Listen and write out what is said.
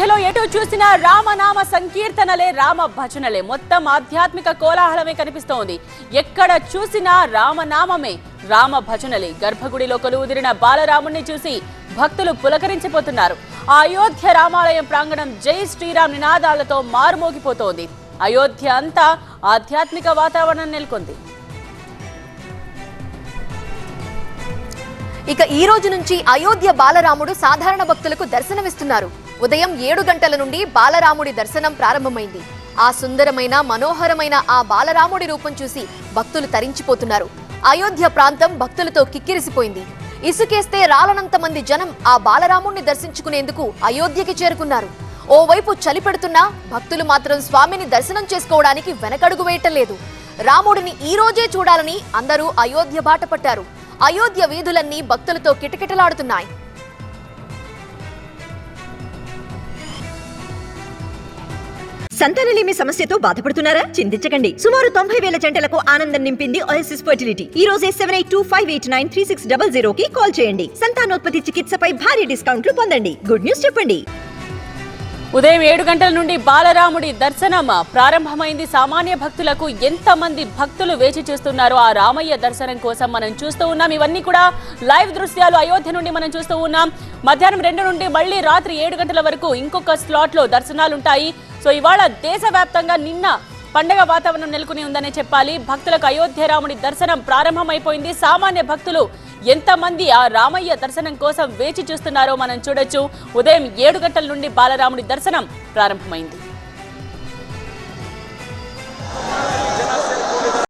మధ్యలో ఎటు చూసినా రామనామ సంకీర్తనలే రామ భజనలే. మొత్తం ఆధ్యాత్మిక కోలాహలమే కనిపిస్తోంది. ఎక్కడ చూసినా రామనామమే రామ భజనలే. గర్భగుడిలో కొలువుదిరిన బాలరాముణ్ణి చూసి భక్తులు పులకరించిపోతున్నారు. ఆ అయోధ్య రామాలయం ప్రాంగణం జై శ్రీరామ్ నినాదాలతో మారుమోగిపోతోంది. అయోధ్య అంతా ఆధ్యాత్మిక వాతావరణం నెలకొంది. ఇక ఈ రోజు నుంచి అయోధ్య బాలరాముడు సాధారణ భక్తులకు దర్శనమిస్తున్నారు. ఉదయం ఏడు గంటల నుండి బాలరాముడి దర్శనం ప్రారంభమైంది. ఆ సుందరమైన మనోహరమైన ఆ బాలరాముడి రూపం చూసి భక్తులు తరించిపోతున్నారు. అయోధ్య ప్రాంతం భక్తులతో కిక్కిరిసిపోయింది. ఇసుకేస్తే రాలనంత మంది జనం ఆ బాలరాముణ్ణి దర్శించుకునేందుకు అయోధ్యకి చేరుకున్నారు. ఓవైపు చలి పెడుతున్నా భక్తులు మాత్రం స్వామిని దర్శనం చేసుకోవడానికి వెనకడుగు వేయటం లేదు. రాముడిని ఈ రోజే చూడాలని అందరూ అయోధ్య బాట పట్టారు. అయోధ్య వీధులన్నీ భక్తులతో కిటకిటలాడుతున్నాయి. సంతానలేమి సమస్యతో బాధపడుతున్నారా? చింతించకండి. సుమారు తొంభై వేల జంటలకు ఆనందం నింపింది ఓఎస్ఎస్ ఫర్టిలిటీ ఈ రోజే seven eight two five eight nine three six double zero కి కాల్ చేయండి. సంతానోత్పత్తి చికిత్సపై భారీ డిస్కౌంట్లు పొందండి. గుడ్ న్యూస్ చెప్పండి. ఉదయం ఏడు గంటల నుండి బాలరాముడి దర్శనం ప్రారంభమైంది. సామాన్య భక్తులకు ఎంతమంది భక్తులు వేచి చూస్తున్నారో? ఆ రామయ్య దర్శనం కోసం మనం చూస్తూ ఉన్నాం. ఇవన్నీ కూడా లైవ్ దృశ్యాలు అయోధ్య నుండి మనం చూస్తూ ఉన్నాం. మధ్యాహ్నం రెండు నుండి మళ్ళీ రాత్రి ఏడు గంటల వరకు ఇంకొక స్లాట్లో దర్శనాలుంటాయి. దర్శనాలు ఉంటాయి సో ఇవాళ దేశవ్యాప్తంగా నిన్న పండగ వాతావరణం నెలకొని ఉందనే చెప్పాలి. భక్తులకు అయోధ్య రాముడి దర్శనం ప్రారంభమైపోయింది. సామాన్య భక్తులు ఎంతమంది ఆ రామయ్య దర్శనం కోసం వేచి చూస్తున్నారో మనం చూడొచ్చు. ఉదయం ఏడు గంటల నుండి బాలరాముడి దర్శనం ప్రారంభమైంది.